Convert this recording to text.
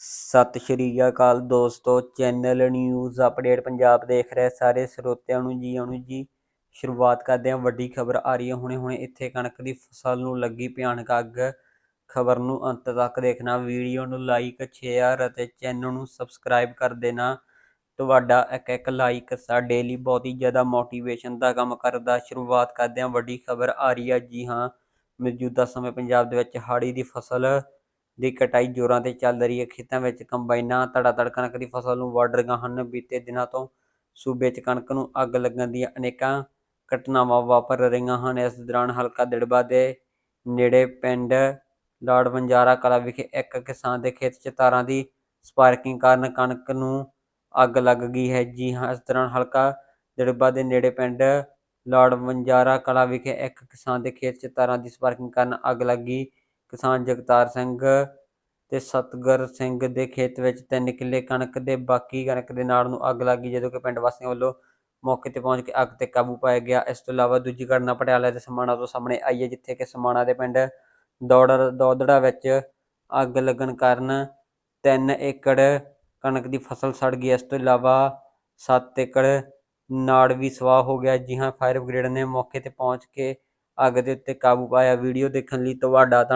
ਸਤਿ ਸ਼੍ਰੀ ਅਕਾਲ ਦੋਸਤੋ, channel news update Punjab ਦੇਖ ਰਹੇ ਸਾਰੇ ਸਰੋਤਿਆਂ ਨੂੰ ਜੀ, ਆਉਣ ਜੀ। ਸ਼ੁਰੂਆਤ ਕਰਦੇ ਹਾਂ, ਵੱਡੀ ਖਬਰ ਆ ਰਹੀ ਹੈ। ਹੁਣੇ ਹੁਣੇ ਇੱਥੇ ਕਣਕ ਦੀ ਫਸਲ ਨੂੰ ਲੱਗੀ ਭਿਆਨਕ ਅੱਗ। ਖਬਰ ਨੂੰ ਅੰਤ ਤੱਕ ਦੇਖਣਾ, ਵੀਡੀਓ ਨੂੰ ਲਾਈਕ ਸ਼ੇਅਰ ਅਤੇ ਚੈਨਲ ਨੂੰ ਸਬਸਕ੍ਰਾਈਬ ਕਰ ਦੇਣਾ। ਤੁਹਾਡਾ ਇੱਕ ਇੱਕ ਲਾਈਕ ਸਾਡੇ ਲਈ ਬਹੁਤ ਹੀ ਜ਼ਿਆਦਾ ਮੋਟੀਵੇਸ਼ਨ ਦਾ ਕੰਮ ਕਰਦਾ। ਸ਼ੁਰੂਆਤ ਕਰਦੇ ਹਾਂ, ਵੱਡੀ ਖਬਰ ਆ ਰਹੀ ਹੈ। ਜੀ ਹਾਂ, ਮੌਜੂਦਾ ਸਮੇਂ ਪੰਜਾਬ ਦੇ ਵਿੱਚ ਹਾੜੀ ਦੀ ਫਸਲ ਦੀ ਕਟਾਈ ਜ਼ੋਰਾਂ ਤੇ ਚੱਲ ਰਹੀ ਹੈ। ਖੇਤਾਂ ਵਿੱਚ ਕੰਬਾਈਨਾਂ ਧੜਾ ਧੜ ਕਣਕ ਦੀ ਫਸਲ ਨੂੰ ਵੱਢ ਰਹੀਆਂ ਹਨ। ਬੀਤੇ ਦਿਨਾਂ ਤੋਂ ਸੂਬੇ 'ਚ ਕਣਕ ਨੂੰ ਅੱਗ ਲੱਗਣ ਦੀਆਂ ਅਨੇਕਾਂ ਘਟਨਾਵਾਂ ਵਾਪਰ ਰਹੀਆਂ ਹਨ। ਇਸ ਦੌਰਾਨ ਹਲਕਾ ਦਿੜਬਾ ਦੇ ਨੇੜੇ ਪਿੰਡ ਲਾੜ ਬੰਜਾਰਾ ਕਲਾ ਵਿਖੇ ਇੱਕ ਕਿਸਾਨ ਦੇ ਖੇਤ 'ਚ ਤਾਰਾਂ ਦੀ ਸਪਾਰਕਿੰਗ ਕਾਰਨ ਕਣਕ ਨੂੰ ਅੱਗ ਲੱਗ ਗਈ ਹੈ। ਜੀ ਹਾਂ, ਇਸ ਦੌਰਾਨ ਹਲਕਾ ਦਿੜਬਾ ਦੇ ਨੇੜੇ ਪਿੰਡ ਲਾੜ ਬੰਜਾਰਾ ਕਲਾ ਵਿਖੇ ਇੱਕ ਕਿਸਾਨ ਦੇ ਖੇਤ 'ਚ ਤਾਰਾਂ ਦੀ ਸਪਾਰਕਿੰਗ ਕਾਰਨ ਅੱਗ ਲੱਗੀ ਕਿਸਾਨ ਜਗਤਾਰ ਸਿੰਘ ਤੇ ਸਤਗੁਰ ਸਿੰਘ ਦੇ ਖੇਤ ਵਿੱਚ ਤਿੰਨ ਕਿੱਲੇ ਕਣਕ ਦੇ, ਬਾਕੀ ਕਣਕ ਦੇ ਨਾੜ ਨੂੰ ਅੱਗ ਲੱਗੀ ਜਦੋਂ ਕਿ ਪਿੰਡ ਵਾਸੀਆਂ ਵੱਲੋਂ ਮੌਕੇ ਤੇ ਪਹੁੰਚ ਕੇ ਅੱਗ ਤੇ ਕਾਬੂ ਪਾਇਆ ਗਿਆ। ਇਸ ਤੋਂ ਇਲਾਵਾ ਦੂਜੀ ਘਟਨਾ ਪਟਿਆਲਾ ਦੇ ਸਮਾਣਾ ਤੋਂ ਸਾਹਮਣੇ ਆਈ ਹੈ, ਜਿੱਥੇ ਕਿ ਸਮਾਣਾ ਦੇ ਪਿੰਡ ਦੌੜ ਦੌਦੜਾ ਵਿੱਚ ਅੱਗ ਲੱਗਣ ਕਾਰਨ 3 ਏਕੜ ਕਣਕ ਦੀ ਫਸਲ ਸੜ ਗਈ। ਇਸ ਤੋਂ ਇਲਾਵਾ 7 ਏਕੜ ਨਾੜ ਵੀ ਸਵਾਹ ਹੋ ਗਿਆ ਜੀ ਹਾਂ ਫਾਇਰ ਬ੍ਰਿਗੇਡ ਨੇ ਮੌਕੇ ਤੇ ਪਹੁੰਚ ਕੇ ਅੱਗ ਦੇ ਉੱਤੇ ਕਾਬੂ ਪਾਇਆ। ਵੀਡੀਓ ਦੇਖਣ ਲਈ ਤੁਹਾਡਾ ਧੰਨ